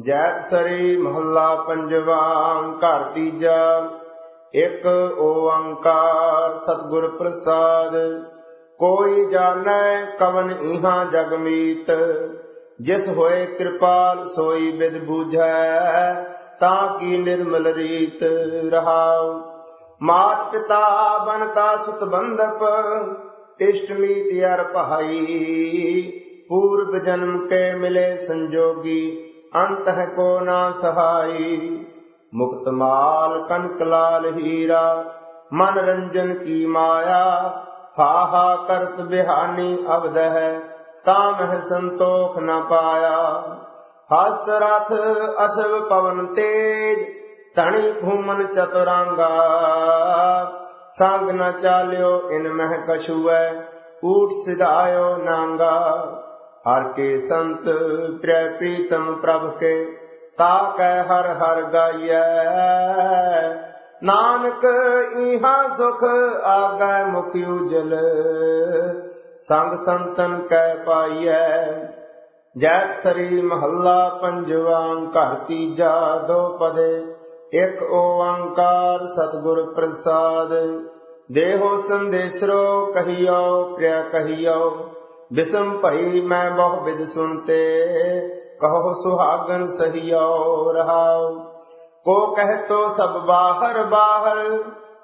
ਜੈਤ ਸਰੀ ਮਹੱਲਾ ਪੰਜਵਾ, ਘਰ ਤੀਜਾ, ਇੱਕ ਓੰਕਾਰ ਸਤਿਗੁਰ ਪ੍ਰਸਾਦ। ਕੋਈ ਜਾਣੈ ਕਵਨ ਇਹਾਂ ਜਗ ਜਿਸ ਹੋਏ ਕਿਰਪਾਲ ਸੋਈ ਬਿਦ ਬੂਝੈ, ਤਾਂ ਕੀ ਨਿਰਮਲ ਰੀਤ ਰਹਾਉ। ਮਾਤ ਪਿਤਾ ਬਨਤਾ ਸੁਤ ਬੰਧਪ, ਇਸ਼ਟ ਮੀਤ ਅਰ ਭਾਈ। ਪੂਰਬ ਜਨਮ ਕੇ ਮਿਲੇ ਸੰਜੋਗੀ ਅੰਤ ਹੈ ਕੋ ਨਾ ਸਹਾਈ। ਮੁਕਤ ਮਾਲ ਕਨਕ ਲਾਲ ਹੀਰਾ, ਮਨ ਰੰਜਨ ਕੀ ਮਾਇਆ, ਹਾਹਾ ਕਰਤ ਬਿਹਾਨੀ ਅਵਦ ਹੈ, ਤਾਂ ਮਹਿ ਸੰਤੋਖ ਨ ਪਾਇਆ। ਹਸਤ ਰਥ ਅਸਵ ਪਵਨ ਤੇਜ, ਧਣੀ ਭੂਮਨ ਚਤੁਰਾਂਗਾ। ਸੰਗ ਨ ਚਾਲਿਓ, ਇਨ ਮਹਿ ਕਛੂਐ, ਊਠ ਸਿਧਾਇਓ ਨਾਂਗਾ। ਹਰ ਕੇ ਸੰਤ ਪ੍ਰਿਯ ਪ੍ਰੀਤਮ ਪ੍ਰਭ ਕੇ ਤਾ ਕੈ ਹਰ ਹਰ ਗਾਈਐ। ਨਾਨਕ ਇਹਾ ਸੁਖ ਆਗੈ ਮੁਖ ਉਜਲ, ਸੰਗ ਸੰਤਨ ਕੈ ਪਾਈਐ। ਜੈਤ ਸਰੀ ਮਹੱਲਾ ਪੰਜਵਾ ਘਰ ਤੀਜਾ ਦੋ ਪਦੇ, ਇੱਕ ਓੰਕਾਰ ਸਤਿਗੁਰ ਪ੍ਰਸਾਦ। ਦੇਹੋ ਸੰਦੇਸ਼ਰੋ ਕਹੀਓ, ਪ੍ਰਿਆ ਕਹੀਓ। ਬਿਸਮ ਭਈ ਮੈਂ ਬਹੁ ਵਿਦ ਸੁਨਤੇ ਕਹੋ ਸੁਹਾਗਨ ਸਹੀਓ ਰਹਾਉ ਕੋ ਕਹਿ ਸਭ ਬਾਹਰ ਬਾਹਰ,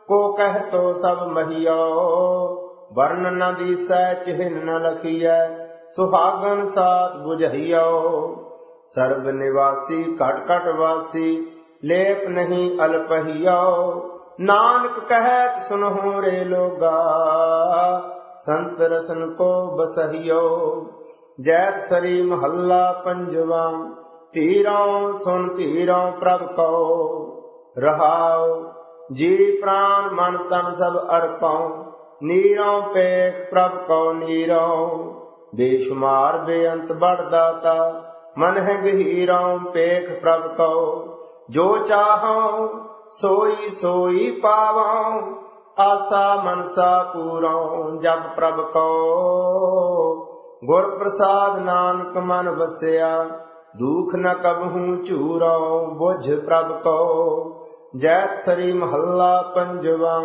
ਕੋ ਕਹਿ ਤੋ ਸਭ ਮਹੀਓ। ਵਰਨ ਨ ਦੀਸੈ, ਚਿਹਨ ਨ ਲਖੀਐ, ਸੁਹਾਗਨ ਸਾਥ 부ਝਈਓ ਸਰਬ ਨਿਵਾਸੀ, ਘਟ ਘਟ ਵਾਸੀ, ਲੇਪ ਨਹੀਂ ਅਲਪਹੀਓ। ਨਾਨਕ ਕਹਿਤ ਸੁਨਹੁ ਰੇ ਲੋਗਾ ਸੰਤ ਰਸਨ ਕੋ ਬਸਹੀਓ, ਜੈਤ ਸਰੀ ਮਹੱਲਾ ਪੰਜਵਾ, ਧੀਰੋਂ ਸੁਨ ਧੀਰੋਂ ਪ੍ਰਭ ਕੋ ਰਹਾਉ ਜੀ ਪ੍ਰਾਨ ਮਨ ਤਨ ਸਭ ਅਰਪਉ, ਨੀਰੋਂ ਪੇਖ ਪ੍ਰਭ ਕੋ ਨੀਰੋਂ ਬੇਸ਼ੁਮਾਰ ਬੇਅੰਤ ਬੜ ਦਾਤਾ, ਮਨ ਹੈ ਗਹੀਰੋਂ ਪੇਖ ਪ੍ਰਭ ਕੋ ਜੋ ਚਾਹਉ ਸੋਈ ਸੋਈ ਪਾਵਾਂ ਆਸਾ ਮਨਸਾ ਪੂਰਉ, ਜਪ ਪ੍ਰਭ ਕੋ। ਗੁਰ ਪ੍ਰਸਾਦ ਨਾਨਕ ਮਨ ਵਸਿਆ, ਦੁਖ ਨ ਕਬਹੂ ਝੂਰਉ, ਬੁਝ ਪ੍ਰਭ ਕੋ। ਜੈਤ ਸਰੀ ਮਹੱਲਾ ਪੰਜਵਾ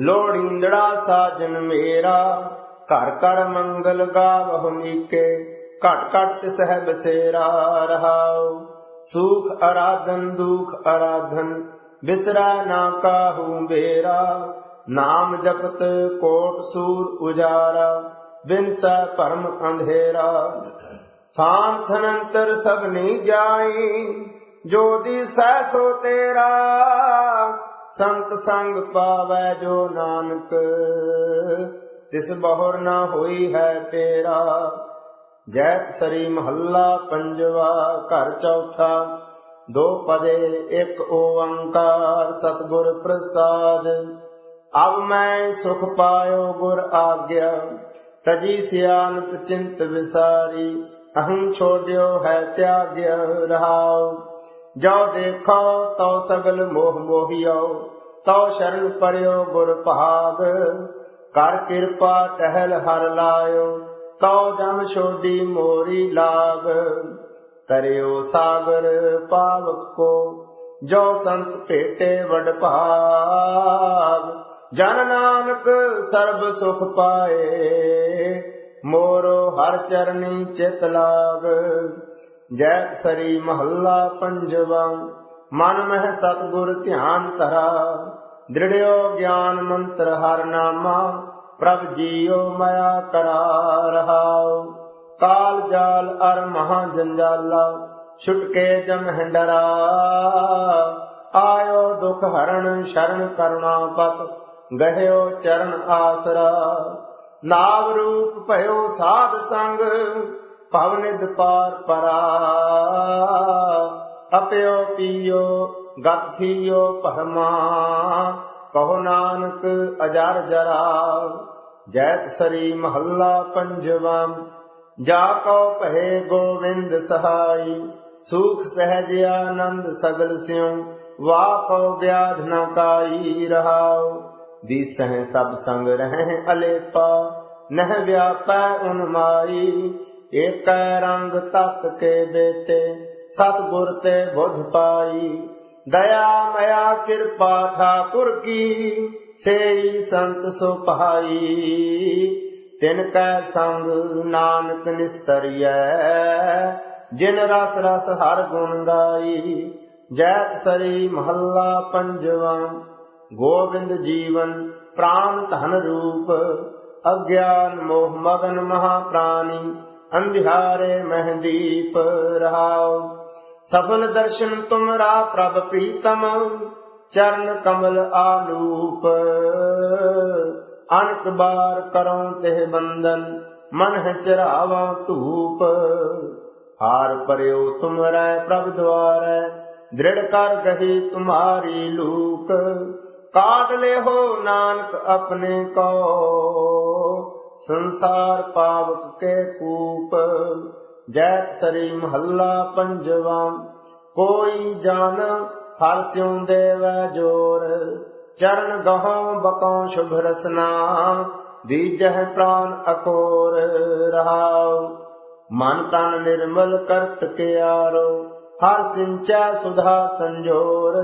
ਲੋੜੀਂਦੜਾ ਸਾਜਨ ਮੇਰਾ। ਘਰ ਘਰ ਮੰਗਲ ਗਾਵਹੁ ਨੀਕੇ, ਘਟ ਘਟ ਸਹਿ ਬਸੇਰਾ ਰਹਾਉ। ਸੁਖ ਅਰਾਧਨ, ਦੁਖ ਅਰਾਧਨ ਬਿਸਰਾ ਨਾ ਕਾਹੂ ਬੇਰਾ, ਨਾਮ ਜਪਤ ਕੋਟ ਸੂਰ ਉਜਾਰਾ, ਬਿਨ ਭਰਮ ਅੰਧੇਰਾ। ਥਾਨ ਥਨੰਤਰ ਸਭ ਨਹੀਂ ਜਾਈ, ਜੋ ਦਿਸੈ ਸੋ ਤੇਰਾ। ਸੰਤ ਸੰਗ ਪਾਵੈ ਜੋ ਨਾਨਕ, ਤਿਸ ਬਹੁਰ ਨਾ ਹੋਈ ਹੈ ਤੇਰਾ ਜੈਤ ਸਰੀ ਮਹੱਲਾ ਪੰਜਵਾ, ਘਰ ਚੌਥਾ ਦੋ ਪਦੇ, ਇੱਕ ਓੰਕਾਰ ਸਤਿਗੁਰ ਪ੍ਰਸਾਦ। ਅਬ ਮੈਂ ਸੁਖ ਪਾਇਓ ਗੁਰ ਆਗਿਆ, ਤਜੀ ਸਿਆਨਪ ਚਿੰਤ ਵਿਸਾਰੀ, ਅਹੰ ਛੋੜਿਓ ਹੈ ਤਿਆਗਿਆ ਰਹਾਉ। ਜੋ ਦੇਖੋ, ਤਉ ਸਗਲ ਮੋਹ ਮੋਹਿਓ, ਤਉ ਸ਼ਰਨ ਪਰਿਓ ਗੁਰ ਭਾਗ। ਕਰ ਕਿਰਪਾ ਟਹਿਲ ਹਰ ਲਾਇਓ, ਤਉ ਜਮ ਛੋਡੀ ਮੋਰੀ ਲਾਗ। ਤਰਿਓ ਸਾਗਰ ਪਾਵਕ ਕੋ, ਜੋ ਸੰਤ ਭੇਟੇ ਵਡ ਭਾਗ। ਜਨ ਨਾਨਕ ਸਰਬ ਸੁਖ ਪਾਏ, ਮੋਰੋ ਹਰ ਚਰਨੀ ਚਿਤ ਲਾਗ। ਜੈ ਸਰੀ ਮਹੱਲਾ ਪੰਜਵਾ, ਮਨ ਮਹਿ ਸਤਗੁਰ ਧਿਆਨ ਧਰਾ। ਦ੍ਰਿੜਿਓ ਗਿਆਨ ਮੰਤਰ ਹਰ ਨਾਮਾ, ਪ੍ਰਭ ਜੀਓ ਮਇਆ ਕਰਾ ਰਹਾਉ। ਕਾਲ ਜਾਲ ਅਰ ਮਹਾ ਜੰਜਾਲਾ ਛੁਟਕੇ ਜਮ ਹੰਡਰਾ। ਆਇਓ ਦੁਖ ਹਰਣ ਸ਼ਰਨ ਕਰੁਣਾ ਪਤ, ਗਹਿਓ ਚਰਨ ਆਸਰਾ। ਨਾਮ ਰੂਪ ਭਇਓ ਸਾਧ ਸੰਗ ਭਵਨਿਦ ਪਾਰ ਪਰਾ। ਅਪਿਓ ਪੀਓ, ਗਤ ਥੀਓ ਪਰਮਾ ਕਹੋ ਨਾਨਕ ਅਜਰ ਜਰਾ। ਜੈਤ ਸਰੀ ਮਹੱਲਾ ਪੰਜਵਾ। ਜਾ ਕਉ ਭਏ ਗੋਵਿੰਦ ਸਹਾਈ, ਸੁਖ ਸਹਿਜ ਆਨੰਦ ਸਗਲ ਸਿਉ, ਵਾ ਕਉ ਵਿਆਧ ਨ ਕਾਈ ਰਹਾਉ। ਦੀਸਹਿ ਸਭ ਸੰਗ ਰਹਿ ਅਲੇਪਾ, ਨਹਿ ਵਿਆਪੈ ਉਨ ਮਾਈ। ਏਕੈ ਰੰਗ ਤਤ ਕੇ ਬੇਤੇ ਸਤਿਗੁਰ ਤੇ ਬੁੱਧ ਪਾਈ। ਦਇਆ ਮਇਆ ਕਿਰਪਾ ਠਾਕੁਰ ਕੀ, ਸੇਈ ਸੰਤ ਸੋ ਤਿਨ ਕੈ ਸੰਗ ਨਾਨਕ ਨਿਸਤਰੀਐ, ਜਿਨ ਰਸ ਰਸ ਹਰ ਗੁਣ ਗਾਈ, ਜੈਤ ਸਰੀ ਮਹੱਲਾ ਪੰਜਵਾ, ਗੋਬਿੰਦ ਜੀਵਨ ਪ੍ਰਾਨ ਧਨ ਰੂਪ, ਅਗਿਆਨ ਮੋਹ ਮਗਨ ਮਹਾ ਪ੍ਰਾਨੀ ਅੰਧਿਆਰੇ ਮਹਦੀਪ ਰਹਾਉ। ਸਫਲ ਦਰਸ਼ਨ ਤੁਮਰਾ ਪ੍ਰਭ ਪ੍ਰੀਤਮ, ਚਰਨ ਕਮਲ ਆਲੂਪ। ਅਨਕ ਬਾਰ ਕਰਉ ਤੇ ਬੰਦਨ ਮਨ ਹੈ ਚਰਾਵਾ ਧੂਪ। ਹਾਰ ਪਰਿਓ ਤੁਮਰੈ ਪ੍ਰਭ ਦਵਾਰੈ, ਦ੍ਰਿੜ ਕਰ ਗਹੀ ਤੁਮਾਰੀ ਲੂਕ। ਕਾਟ ਲਿਓ ਨਾਨਕ ਆਪਣੇ ਕੋ, ਸੰਸਾਰ ਪਾਵਕ ਕੇ ਕੂਪ। ਜੈਤ ਸਰੀ ਮਹੱਲਾ ਪੰਜਵਾ, ਕੋਈ ਜਨ ਹਰ ਸਿਉ ਦੇਵੈ ਜੋਰ। ਚਰਨ ਗਹਉ ਬਕਉ ਸ਼ੁਭ ਰਸਨਾ ਦੀਜਹਿ ਪ੍ਰਾਨ ਅਕੋਰ ਰਹਾਉ। ਮਨ ਤਨ ਨਿਰਮਲ ਕਰਤ ਕਿਆਰੋ, ਹਰ ਸਿੰਚੈ ਸੁਧਾ ਸੰਜੋਰ।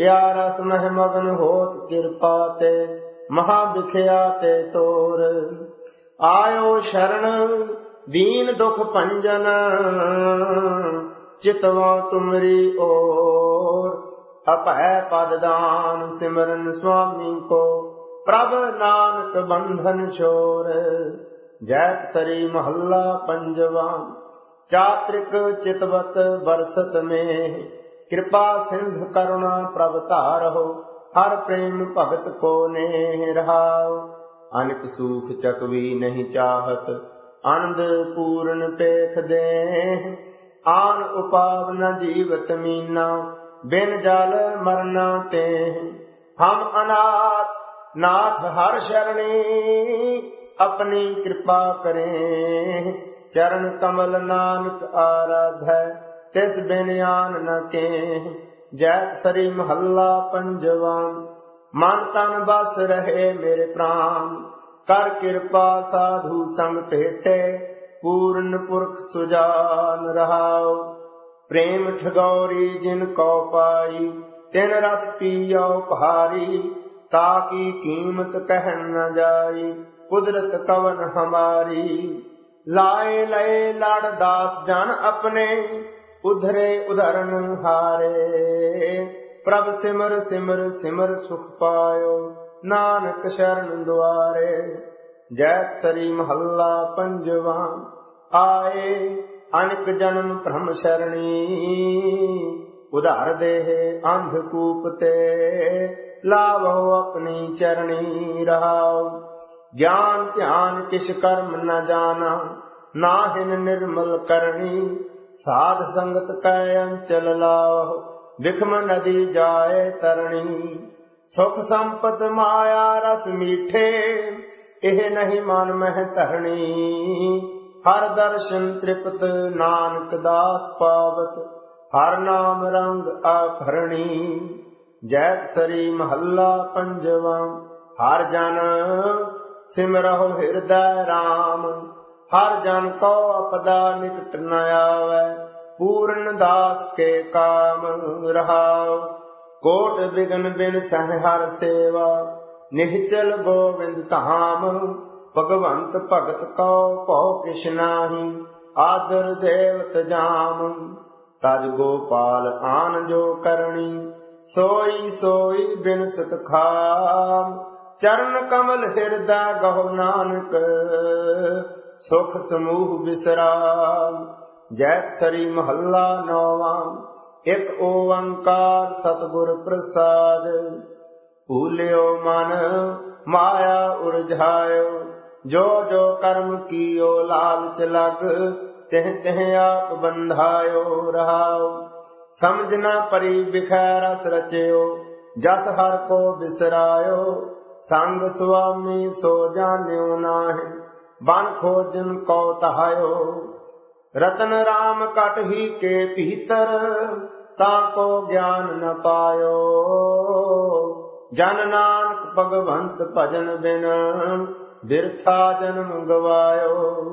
ਯਾ ਰਸ ਮਹਿ ਮਗਨ ਹੋਤ ਕਿਰਪਾ ਤੇ, ਮਹਾ ਵਿਖਿਆ ਤੇ ਤੋਰ। ਆਇਓ ਸ਼ਰਨ, ਦੀਨ ਦੁਖ ਭੰਜਨ, ਚਿਤਵਾ ਤੁਮਰੀ ਓਰ। ਅਪੈ ਪਦ ਦਾਨ ਸਿਮਰਨ ਸੁਆਮੀ ਕੋ, ਪ੍ਰਭ ਨਾਨਕ ਬੰਧਨ ਛੋਰ। ਜੈ ਸਰੀ ਮਹੱਲਾ ਪੰਜਵਾ, ਚਾਤ੍ਰਿਕ ਚਿਤਵਤ ਬਰਸਤ ਮੇ। ਕਿਰਪਾ ਸਿੰਧ ਕਰੁਣਾ ਪ੍ਰਭ ਧਾਰਹੁ, ਹਰ ਪ੍ਰੇਮ ਭਗਤ ਕੋ ਨੇ ਰਹਾਉ ਅਨਕ ਸੂਖ ਚਕਵੀ ਨਹੀਂ ਚਾਹਤ, ਆਨੰਦ ਪੂਰਨ ਪੇਖ ਦੇ ਆਨ ਉਪਾਵ ਨ ਜੀਵਤ ਮੀਨਾ ਬਿਨ ਜਲ ਮਰਨਾ ਤੇ ਹਮ ਅਨਾਥ, ਨਾਥ ਹਰ ਸ਼ਰਣੀ ਆਪਣੀ ਕਿਰਪਾ ਕਰੇ। ਚਰਨ ਕਮਲ ਨਾਨਕ ਆਰਾਧੈ ਤਿਸ ਬਿਨ ਆਨ ਨ ਕੇ ਜੈਤ ਸਰੀ ਮਹੱਲਾ ਪੰਜਵਾ, ਮਨ ਤਨ ਬਸ ਰਹੇ ਮੇਰੇ ਪ੍ਰਾਨ। ਕਰ ਕਿਰਪਾ ਸਾਧੂ ਸੰਗ ਭੇਟੇ, ਪੂਰਨ ਪੁਰਖ ਸੁਜਾਨ ਰਹਾਉ। ਪ੍ਰੇਮ ਠਗੌਰੀ ਜਿਨ ਕੋ ਪਾਈ, ਤਿਨ ਰਸ ਪੀਓ ਭਾਰੀ ਤਾਕੀ ਕੀਮਤ ਕਹਿਣ ਨ ਜਾਈ, ਕੁਦਰਤ ਕਵਨ ਹਮਾਰੀ। ਲਾਏ ਲਏ ਲੜ ਦਾਸ ਜਨ ਆਪਣੇ, ਉਧਰੇ ਉਧਰਨ ਹਾਰੇ। ਪ੍ਰਭ ਸਿਮਰ ਸਿਮਰ ਸਿਮਰ ਸੁਖ ਪਾਇਓ, ਨਾਨਕ ਸ਼ਰਨ ਦੁਆਰੇ। ਜੈ ਸਰੀ ਮਹੱਲਾ ਪੰਜਵਾ, ਆਏ ਅਨਕ ਜਨਮ ਭ੍ਰਮ ਸ਼ਰਣੀ। ਉਧਾਰ ਦੇਹ ਅੰਧ ਕੂਪ ਤੇ, ਲਾਵੋ ਆਪਣੀ ਚਰਣੀ ਰਹਾਉ ਗਿਆਨ ਧਿਆਨ ਕਿਛ ਕਰਮ ਨ ਜਾਣਾ ਨਾਹਿਨ ਨਿਰਮਲ ਕਰਨੀ ਸਾਧ ਸੰਗਤ ਕੈ ਅੰਚਲ ਲਾਓ, ਵਿਖਮ ਨਦੀ ਜਾਏ ਤਰਣੀ। ਸੁਖ ਸੰਪਤ ਮਾਇਆ ਰਸ ਮੀਠੇ, ਇਹ ਨਹੀਂ ਮਨ ਮਹਿ ਧਰਣੀ। ਹਰ ਦਰਸ਼ਨ ਤ੍ਰਿਪਤ ਨਾਨਕ ਦਾਸ ਪਾਵਤ, ਹਰ ਨਾਮ ਰੰਗ ਆਭਰਣੀ ਜੈਤ ਸਰੀ ਮਹੱਲਾ ਪੰਜਵਾ, ਹਰ ਜਨ ਸਿਮਰਹੁ ਹਿਰਦੈ ਰਾਮ। ਹਰ ਜਨ ਕੋ ਅਪਦਾ ਨਿਕਟ ਨ ਆਵੈ, ਪੂਰਨ ਦਾਸ ਕੇ ਕਾਮ ਰਹਾਉ। ਕੋਟ ਬਿਗਨ ਬਿਨ ਸਹਿ ਹਰ ਸੇਵਾ, ਨਿਹਚਲ ਗੋਵਿੰਦ ਧਾਮ। ਭਗਵੰਤ ਭਗਤ ਕੋ ਭਉ ਕਿਛ ਆਦਰ ਦੇਵਤ ਜਾਮ। ਤਜ ਗੋਪਾਲ ਆਨ ਜੋ ਕਰਣੀ, ਸੋਈ ਸੋਈ ਬਿਨ ਸਤ ਖਾਮ। ਚਰਨ ਕਮਲ ਹਿਰਦਾ ਗਹੁ ਨਾਨਕ, ਸੁਖ ਸਮੂਹ ਬਿਸਰਾਮ। ਜੈ ਸਰੀ ਮਹੱਲਾ ਨੌਵਾਂ, ਇਕ ਓੰਕਾਰ ਸਤਿਗੁਰ ਪ੍ਰਸਾਦ। ਭੂਲਿਓ ਮਨ, ਮਾਇਆ ਉਰਝਾਇਓ ਜੋ ਜੋ ਕਰਮ ਕੀਓ ਲਾਲਚ ਲਗ, ਤਿਹ ਤਿਹ ਆਪ ਬੰਧਾਇਓ ਰਹਾਓ। ਸਮਝ ਨਾ ਪਰੀ ਬਿਖੈ ਰਸ ਰਚਿਓ, ਜਸ ਹਰ ਕੋ ਬਿਸਰਾਇਓ। ਸੰਗ ਸੁਆਮੀ ਸੋ ਜਾਣਿਓ ਨਾਹਿ, ਬਨ ਖੋਜਨ ਕੋ ਤਹਾਇਓ। ਰਤਨ ਰਾਮ ਕਟ ਹੀ ਕੇ ਭੀਤਰ, ਤਾਂ ਕੋ ਗਿਆਨ ਨ ਪਾਇਓ। ਜਨ ਨਾਨਕ ਭਗਵੰਤ ਭਜਨ ਬਿਨ ਬਿਰਥਾ ਜਨਮ ਗਵਾਇਓ,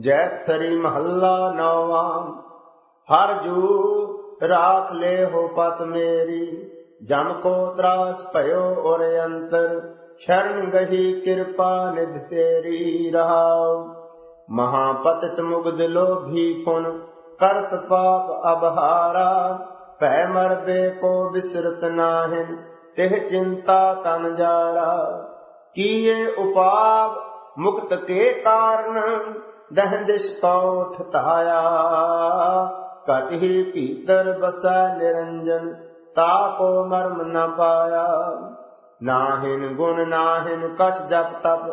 ਜੈ ਸਰੀ ਮਹੱਲਾ ਨੌਵਾਂ। ਹਰ ਜੂ ਰਾਖ ਲੈ ਹੋ ਪਤ ਮੇਰੀ ਜਮ ਕੋ ਤਰਾਸ ਭਇਓ ਔਰ ਅੰਤਰ, ਸ਼ਰਨ ਗਹੀ ਕਿਰਪਾ ਨਿਧ ਤੇਰੀ ਰਹਾਉ। ਮਹਾਪਤਿਤ ਮੁਗਦ ਲੋਭੀ ਫੁਨ ਕਰਤ ਪਾਪ ਅਬਹਾਰਾ। ਭੈ ਮਰਬੇ ਕੋ ਬਿਸਰਤ ਨਾਹਿਨ ਤਿਹ ਚਿੰਤਾ ਤਨ ਜਾਰਾ। ਕੀਏ ਉਪਾਪ ਮੁਕਤ ਕੇ ਕਾਰਨ ਦਹੰਦਿਸ਼ ਕੋਠ ਧਾਇਆ। ਕਟਿ ਭੀਤਰ ਬਸੈ ਨਿਰੰਜਨ, ਤਾ ਕੋ ਮਰਮ ਨ ਪਾਇਆ। ਨਾਹਿਨ ਗੁਣ ਨਾਹਿਨ ਕਛ ਜਪ ਤਪ,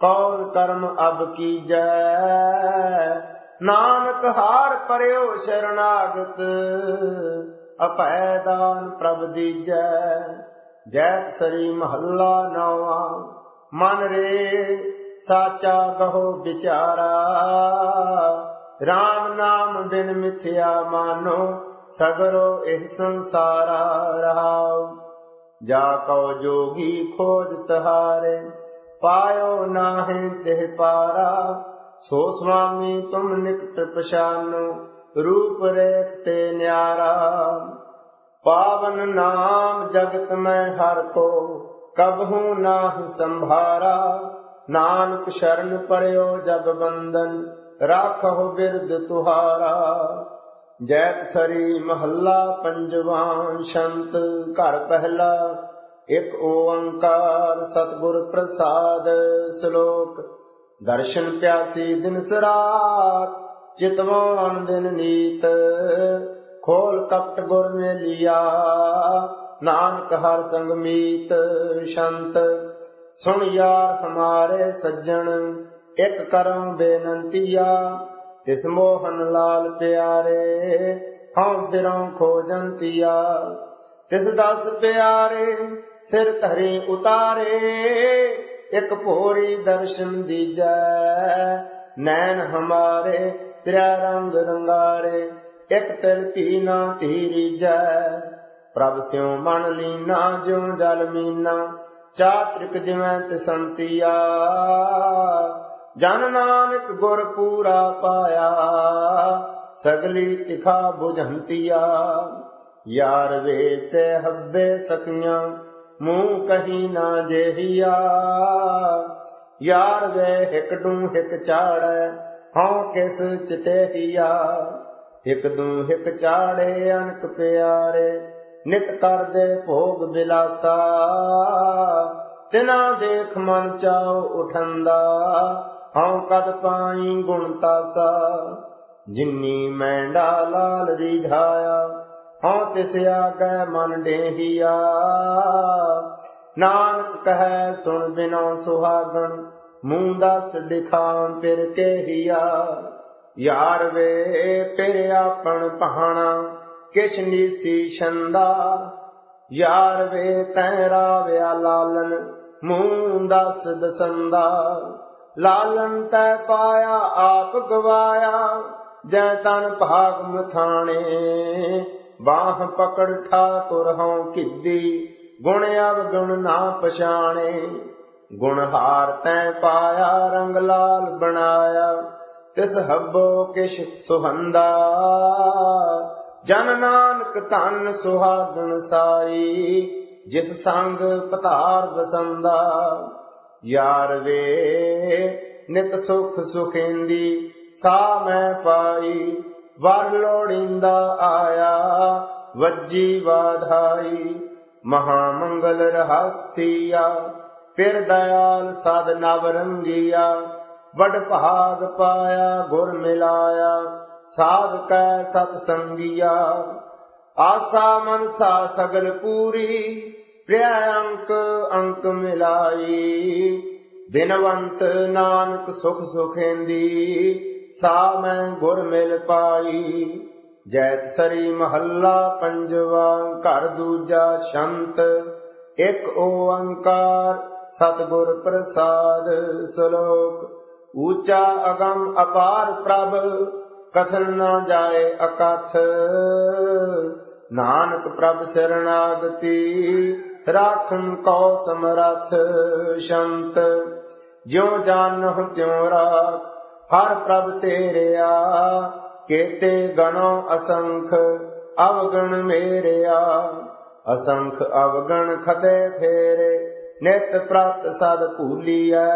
ਕੌਰ ਕਰਮ ਅਬ ਕੀਜੈ। ਨਾਨਕ ਹਾਰ ਪਰਿਓ ਸ਼ਰਨਾਗਤ ਅਪੈ ਦਾਨ ਪ੍ਰਭ ਦੀਜੈ। ਜੈਤ ਸਰੀ ਮਹੱਲਾ ਨਵਾ। ਮਨ ਰੇ ਸਾਚਾ ਕਹੋ ਵਿਚਾਰਾ। RAM ਨਾਮ ਬਿਨ ਮਿਥਿਆ ਮਾਨੋ, ਸਗਰੋ ਇਹ ਸੰਸਾਰਾ ਰਹਾਉ। ਜਾ ਕਉ ਜੋਗੀ ਖੋਜ ਤਹਾਰੇ, ਪਾਇਓ ਨਾਹਿ ਤਿਹ ਪਾਰਾ। ਸੋ ਸੁਆਮੀ ਤੁਮ ਨਿਕਟ ਪਛਾਨੋ, ਰੂਪ ਰੇਖ ਤੇ ਨਿਆਰਾ। ਪਾਵਨ ਨਾਮ ਜਗਤ ਮੈਂ ਹਰ ਕੋ ਕਬਹੂ ਨਾਹਿ ਸੰਭਾਰਾ? ਨਾਨਕ ਸ਼ਰਨ ਪਰਿਓ ਜਗ ਬੰਦਨ ਰਾਖੋ ਬਿਰਦ ਤੁਹਾਰਾ। ਜੈਤ ਸਰੀ ਮਹੱਲਾ ਪੰਜਵਾਂ ਸ਼ੰਤ, ਘਰ ਪਹਿਲਾ, ਇਕ ਓੰਕਾਰ ਸਤਿਗੁਰ ਪ੍ਰਸਾਦ ਸ਼ਲੋਕ। ਦਰਸ਼ਨ ਪਿਆਸੀ ਦਿਨ ਸਰਾਤ, ਚਿਤਵਾਨ ਦਿਨ ਨੀਤ। ਖੋਲ ਕਪਟ ਗੁਰ ਮੇ ਲਿਆ ਨਾਨਕ ਹਰ ਸੰਗ ਮੀਤ ਸ਼ੰਤ, ਸੁਣ ਯਾਰ ਹਮਾਰੇ ਸੱਜਣ, ਇਕ ਕਰਮ ਬੇਨੰਤੀਆ ਤਿਸ ਮੋਹਨ ਲਾਲ ਪਿਆਰੇ, ਹਉ ਦਿਰੋਂ ਖੋਜੰਤੀਆ ਤਿਸ ਦਸ ਪਿਆਰੇ, ਸਿਰ ਧਰੇ ਉਤਾਰੇ, ਇਕ ਭੋਰੀ ਦਰਸ਼ਨ ਦੀਜੈ। ਨੈਣ ਹਮਾਰੇ ਪਿਆ ਰੰਗ ਰੰਗਾਰੇ, ਇਕ ਤਿਰ ਪੀ ਨਾ ਧੀਰੀਜੈ ਪ੍ਰਭ ਸਿਉ ਮਨ ਲੀਨਾ, ਜਿਉ ਜਲ ਮੀਨਾ, ਚਾਤ੍ਰਿਕ ਜਿਵੇਂ ਤਸੰਤੀਆ। ਜਨ ਨਾਨਕ ਗੁਰ ਪੂਰਾ ਪਾਇਆ, ਸਗਲੀ ਤਿਖਾ 부ਝੰਤੀਆ ਯਾਰ ਵੇ ਤੇ ਹੱਬੇ ਸਕੀਆਂ, ਮੂੰਹ ਕਹੀ ਨਾ ਜੇਹੀਆ। ਯਾਰ ਵੇ ਹਿਕ ਡੂ ਹਿਕ ਚਾੜੈ, ਹਉ ਕਿਸ ਚਿਤੇਹੀਆ। ਹਿਕ ਦੂ ਹਿਕ ਚਾੜੇ, ਅਨਕ ਪਿਆਰੇ ਨਿਤ ਕਰਦੇ ਭੋਗ ਬਿਲਾਸਾ। ਤਿਨਾ ਦੇਖ ਮਨ ਚਾਉ ਉਠੰਦਾ, ਹਉ ਕਦ ਪਾਈ ਗੁਣ ਤਾਸਾ। ਜਿਨੀ ਮੈਂਡਾ ਲਾਲ ਰਿਝਾਇਆ, ਹਉ ਤਿਸ ਆਗੈ ਮਨ ਡੇਹੀਆ। ਨਾਨਕ ਕਹੈ ਸੁਣ ਬਿਨੋ ਸੁਹਾਗਣ, ਮੂੰ ਦਸ ਦਿਖਾਂ ਫਿਰ ਕੇਹੀਆ। ਯਾਰ ਵੇ, ਫਿਰ ਆਪਣ ਪਹਾਣਾ ਕਿਛ ਨੀਸੀ ਛੰਦਾ? ਯਾਰ ਵੇ ਤੈ ਰਾਵਿਆ ਲਾਲਨ, ਮੂੰਹ ਦਸ ਦਸੰਦਾ। ਲਾਲਨ ਤੈ ਪਾਇਆ, ਆਪ ਗਵਾਇਆ, ਜੈ ਤਨ ਭਾਗ ਮਥਾਣੇ। ਬਾਹ ਪਕੜ ਠਾਕੁਰ ਹਉ ਕਿੱਦੀ, ਗੁਣ ਅਵਗੁਣ ਨਾ ਪਛਾਣੇ। ਗੁਣ ਹਾਰ ਤੈ ਪਾਇਆ, ਰੰਗ ਲਾਲ ਬਣਾਇਆ, ਤਿਸ ਹੱਬੋ ਕਿਛ ਸੁਹੰਦਾ। ਜਨ ਨਾਨਕ ਧਨ ਸੁਹਾਗਣ ਸਾਈ, ਜਿਸ ਸੰਗ ਪਤਾਰ ਵਸੰਦਾ। ਯਾਰ ਵੇ, ਨਿਤ ਸੁਖ ਸੁਖੇਂਦੀ ਸਾ ਮੈਂ ਪਾਈ, ਵਰ ਲੋੜਿੰਦਾ ਆਇਆ, ਵੱਜੀ ਵਾਧਾਈ। ਮਹਾ ਮੰਗਲ ਰਹਸਤੀਆ ਫਿਰ ਦਇਆਲ ਸਦ ਨਵ ਰੰਗੀਆ, ਵਡ ਭਾਗ ਪਾਇਆ, ਗੁਰ ਮਿਲਾਇਆ। ਸਾਧ ਕੈ ਸਤ ਸੰਗੀਆ। ਆਸਾ ਮਨਸਾ ਸਗਲ ਪੂਰੀ, ਪ੍ਰਿਆ ਅੰਕ ਅੰਕ ਮਿਲਾਈ। ਬਿਨਵੰਤ ਨਾਨਕ ਸੁਖ ਸੁਖੇਂਦੀ, ਸਾ ਮੈਂ ਗੁਰ ਮਿਲ ਪਾਈ। ਜੈਤ ਸਰੀ ਮਹੱਲਾ ਪੰਜਵਾ, ਘਰ ਦੂਜਾ ਸ਼ੰਤ, ਇੱਕ ਓੰਕਾਰ ਸਤਿਗੁਰ ਪ੍ਰਸਾਦ ਸ਼ਲੋਕ। ਊਚਾ ਅਗੰਮ ਅਪਾਰ ਪ੍ਰਭ ਕਥਨ ਨਾ ਜਾਏ ਅਕਥ। ਨਾਨਕ ਪ੍ਰਭ ਸਰਣਾਗਤੀ ਰਾਖਨ ਕੋ ਸਮਰਥ ਸ਼ੰਤ। ਜਿਉ ਜਾਣਹੁ ਤਿਉ ਰਾਖ, ਹਰ ਪ੍ਰਭ ਤੇਰਿਆ। ਕੇਤੇ ਗਨੋ ਅਸੰਖ, ਅਵਗਣ ਮੇਰਿਆ। ਅਸੰਖ ਅਵਗਣ ਖਤੇ ਫੇਰੇ, ਨਿਤ ਪ੍ਰਤ ਸਦ ਭੂਲੀਐ।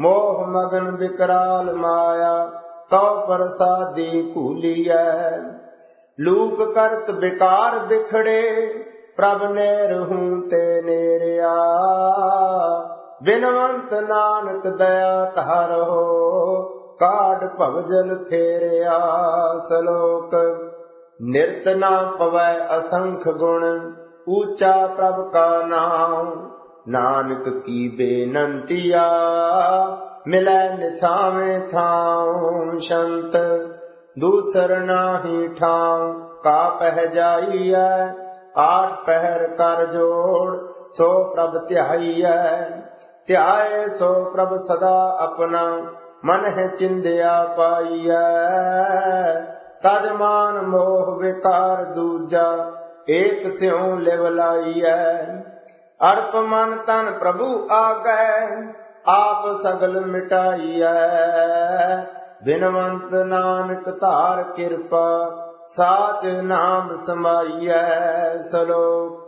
ਮੋਹ ਮਗਨ ਵਿਕਰਾਲ ਮਾਇਆ ਤਉ ਪ੍ਰਸਾਦੀ ਭੂਲੀਐ ਲੂਕ ਕਰਤ ਵਿਕਾਰ ਵਿਖੜੇ ਪ੍ਰਭ ਨੇ ਰਹੂੰ ਤੇ ਨੇਰਿਆ। ਬਿਨਵੰਤ ਨਾਨਕ ਦਇਆ ਧਾਰੋ ਕਾਢ ਭਵਜਲ ਫੇਰਿਆ ਸਲੋਕ। ਨਿਰਤ ਨਾ ਪਵੈ ਅਸੰਖ ਗੁਣ, ਊਚਾ ਪ੍ਰਭ ਕਾ ਨਾਮ ਨਾਨਕ ਕੀ ਬੇਨੰਤੀਆ ਮਿਲੈ ਨਿਥਾਵੇਂ ਥਾਉ ਸ਼ੰਤ, ਦੂਸਰ ਨਾਹੀ ਠਾਉ, ਕਾ ਪਹਿ ਜਾਈਐ, ਆਠ ਪਹਿਰ ਕਰ ਜੋੜ, ਸੋ ਪ੍ਰਭ ਧਿਆਈਐ। ਧਿਆਏ ਸੋ ਪ੍ਰਭ ਸਦਾ ਆਪਣਾ, ਮਨ ਹੈ ਚਿੰਦਿਆ ਪਾਈਐ। ਤਜ ਮਾਨ ਮੋਹ ਵਿਕਾਰ ਦੂਜਾ, ਏਕ ਸਿਉ ਲਿਵ ਲਾਈਐ। ਅਰਪ ਮਨ ਤਨ ਪ੍ਰਭੂ ਆਗੈ ਆਪ ਸਗਲ ਮਿਟਾਈਐ। ਬਿਨਵੰਤ ਨਾਨਕ ਧਾਰ ਕਿਰਪਾ, ਸਾਚ ਨਾਮ ਸਮਾਈਐ। ਸਲੋਕ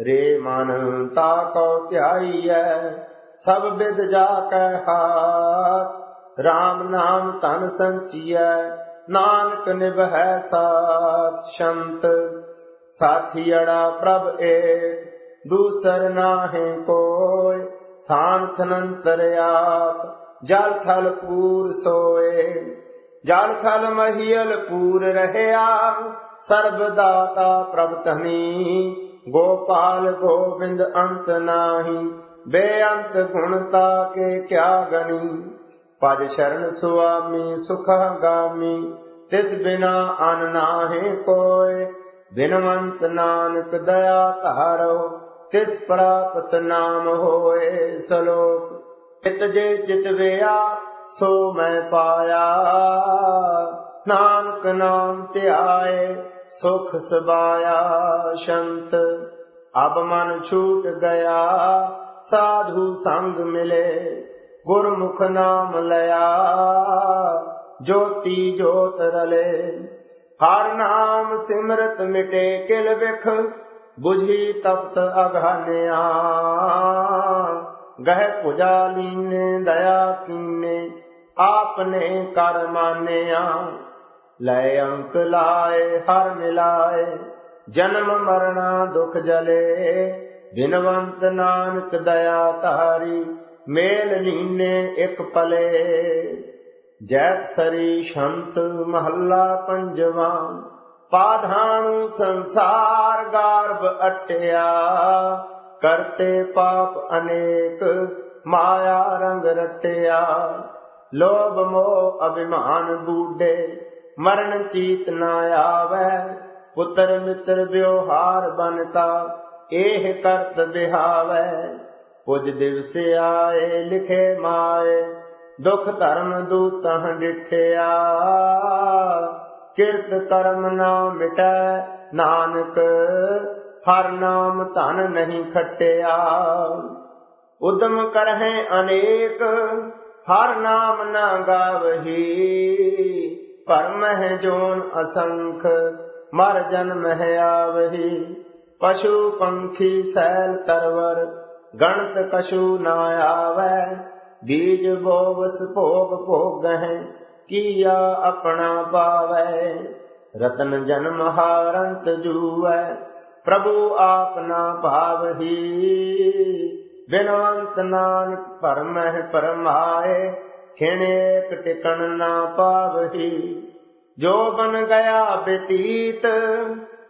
ਰੇ ਮਨ ਤਾ ਕੋ ਧਿਆਈਐ। ਸਭ ਬਿਦ ਜਾ ਕੈ ਹਾਥ RAM ਨਾਮ ਧਨ ਸੰਚੀਐ। ਨਾਨਕ ਨਿਭੈ ਸਾਥ ਸ਼ੰਤ ਸਾਥੀੜਾ ਪ੍ਰਭ ਏਕ, ਦੂਸਰ ਨਾਹੇ ਕੋਇ। ਥਾਨ ਥਨੰਤਰ ਆਪ ਜਲ ਥਲ ਪੂਰ ਸੋਏ, ਜਲ ਥਲ ਮਹੀਲ ਪੂਰ ਰਹਿਆ ਸਰਬ ਦਾਤਾ ਪ੍ਰਭ ਤਨੀ ਗੋਪਾਲ ਗੋਬਿੰਦ ਅੰਤ ਨਾਹੀ, ਬੇਅੰਤ ਗੁਣਤਾ ਕੇ ਕਿਆ ਗਨੀ ਪਜ ਸ਼ਰਨ ਸੁਆਮੀ ਸੁਖ ਗਾਮੀ ਤਿਸ ਬਿਨਾ ਅਨ ਨਾਹੇ ਕੋਏ, ਬਿਨਵੰਤ ਨਾਨਕ ਦਇਆ ਧਾਰੋ ਤਿਸ ਪ੍ਰਾਪਤ ਨਾਮ ਹੋਏ ਸਲੋਕ। ਚਿਤ ਜੇ ਚਿਤ ਵਿਆ, ਸੋ ਮੈਂ ਪਾਇਆ। ਨਾਨਕ ਨਾਮ ਧਿਆਏ, ਸੁਖ ਸਬਾਇਆ ਸ਼ੰਤ। ਅਬ ਮਨ ਛੂਟ ਗਿਆ, ਸਾਧੂ ਸੰਗ ਮਿਲੇ। ਗੁਰਮੁਖ ਨਾਮ ਲਿਆ, ਜੋਤੀ ਜੋਤ ਰਲੇ। ਹਰ ਨਾਮ ਸਿਮਰਤ ਮਿਟੇ ਕਿਲ ਵਿਖ 부ਝੀ ਤਪਤ ਅਘਾਨਿਆ ਗਹਿ ਪੁਜਾ ਲੀਨੇ ਦਇਆ ਕੀਨੇ, ਆਪਨੇ ਕਰ ਮਾਨਿਆ। ਲੈ ਅੰਕ ਲਾਏ, ਹਰ ਮਿਲਾਏ, ਜਨਮ ਮਰਣਾ ਦੁਖ ਜਲੇ। ਬਿਨਵੰਤ ਨਾਨਕ ਦਇਆ ਤਾਰੀ ਮੇਲ ਲੀਨੇ ਇੱਕ ਪਲੇ। ਜੈਤ ਸਰੀ ਸ਼ੰਤ ਮਹੱਲਾ ਪੰਜਵਾ। ਪਾਧਾਨੂ ਸੰਸਾਰ ਗਰਭ ਅਟਿਆ, ਕਰਤੇ ਪਾਪ ਅਨੇਕ, ਮਾਇਆ ਰੰਗ ਰਟਿਆ। ਲੋਭ ਮੋਹ ਅਭਿਮਾਨ ਬੂਡੇ ਮਰਨ ਚੀਤ ਨਾ ਆਵੈ। ਪੁੱਤਰ ਮਿੱਤਰ ਵਿਵਹਾਰ ਬਨਤਾ, ਇਹ ਕਰਤ ਬਿਹਾਵੈ। ਪੁਜ ਦਿਵਸ ਆਏ, ਲਿਖੇ ਮਾਏ, ਦੁਖ ਧਰਮ ਦੂਤਹ ਡਿਠਿਆ। ਕਿਰਤ ਕਰਮ ਨਾ ਮਿਟੈ, ਨਾਨਕ, ਹਰ ਨਾਮ ਧਨ ਨਹੀਂ ਖਟਿਆ। ਉਦਮ ਕਰਹਿ ਅਨੇਕ, ਹਰ ਨਾਮ ਨਾ ਗਾਵਹੀ। ਪਰਮ ਹੈ ਜੋਨ ਅਸੰਖ, ਮਰ ਜਨਮ ਹੈ ਆਵਹੀ। ਪਸ਼ੂ ਪੰਖੀ ਸੈਲ ਤਰਵਰ, ਗਣਤ ਕਸ਼ੂ ਨਾ ਆਵੈ। ਬੀਜ ਬੋਵਸ ਭੋਗ ਭੋਗ ਹੈ ਕੀਆ ਆਪਣਾ ਪਾਵੈ, ਰਤਨ ਜਨਮ ਹਾਰੰਤ ਜੂਵੈ ਪ੍ਰਭੂ ਆਪਨਾ ਭਾਵਹੀ। ਬਿਨਵੰਤ ਨਾਨਕ ਪਰਮਹਿ ਪਰਮਾਏ ਖਿਣੇਕ ਟਿਕਣ ਨਾ ਪਾਵਹੀ। ਜੋ ਬਨ ਗਿਆ ਬਤੀਤ,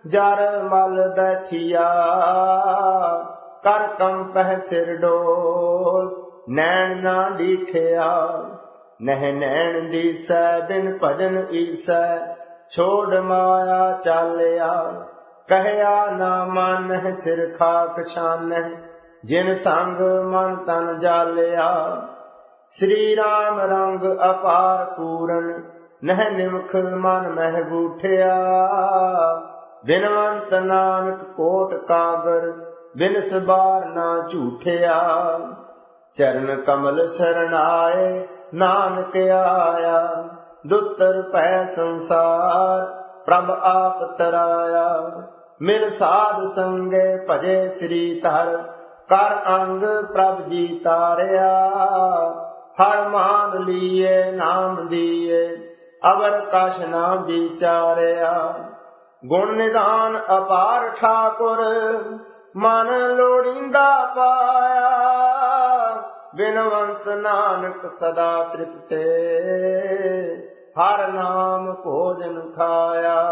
ਜਰ ਮਲ ਬੈਠਿਆ। ਕਰ ਕੰਪਹਿ ਸਿਰ ਡੋਲ, ਨੈਣ ਨਾ ਡੀਠਿਆ ਨਹਿ ਨੈਣ ਦੀਸੈ, ਬਿਨ ਭਜਨ ਈਸੈ। ਛੋੜ ਮਾਇਆ ਚਾਲਿਆ, ਕਹਿਆ ਨਾ ਮਨ ਸਿਰ ਖਾਕ ਛਾਨਹਿ। ਜਿਨ ਸੰਗ ਮਨ ਤਨ ਜਾਲਿਆ, ਸ੍ਰੀ ਰਾਮ ਰੰਗ ਅਪਾਰ ਪੂਰਨ। ਨਹਿ ਨਿਮਖ ਮਨ ਮਹਿ ਬੂਠਿਆ, ਬਿਨਵੰਤ ਨਾਨਕ ਕੋਟ ਕਾਗਰ, ਬਿਨ ਸਬਾਰ ਨਾ ਝੂਠਿਆ। ਚਰਨ ਕਮਲ ਸਰਣਾਏ ਨਾਨਕ ਆਇਆ, ਦੁੱਤਰ ਪੈ ਸੰਸਾਰ, ਪ੍ਰਭ ਆਪ ਤਰਾਇਆ। ਮਿਲ ਸਾਧ ਸੰਗੇ ਭਜੇ ਸ੍ਰੀ ਧਰ, ਕਰ ਅੰਗ ਪ੍ਰਭ ਜੀ ਤਾਰਿਆ। ਹਰ ਮਾਨ ਲੀਏ, ਨਾਮ ਦੀਏ, ਅਵਰ ਕਛ ਨਾ ਵਿਚਾਰਿਆ। ਗੁਣ ਨਿਦਾਨ ਅਪਾਰ ਠਾਕੁਰ, ਮਨ ਲੋੜੀਂਦਾ ਪਾਇਆ। ਬਿਨਵੰਤ ਨਾਨਕ ਸਦਾ ਤ੍ਰਿਪਤੇ। ਹਰ ਨਾਮ ਭੋਜਨ ਖਾਇਆ।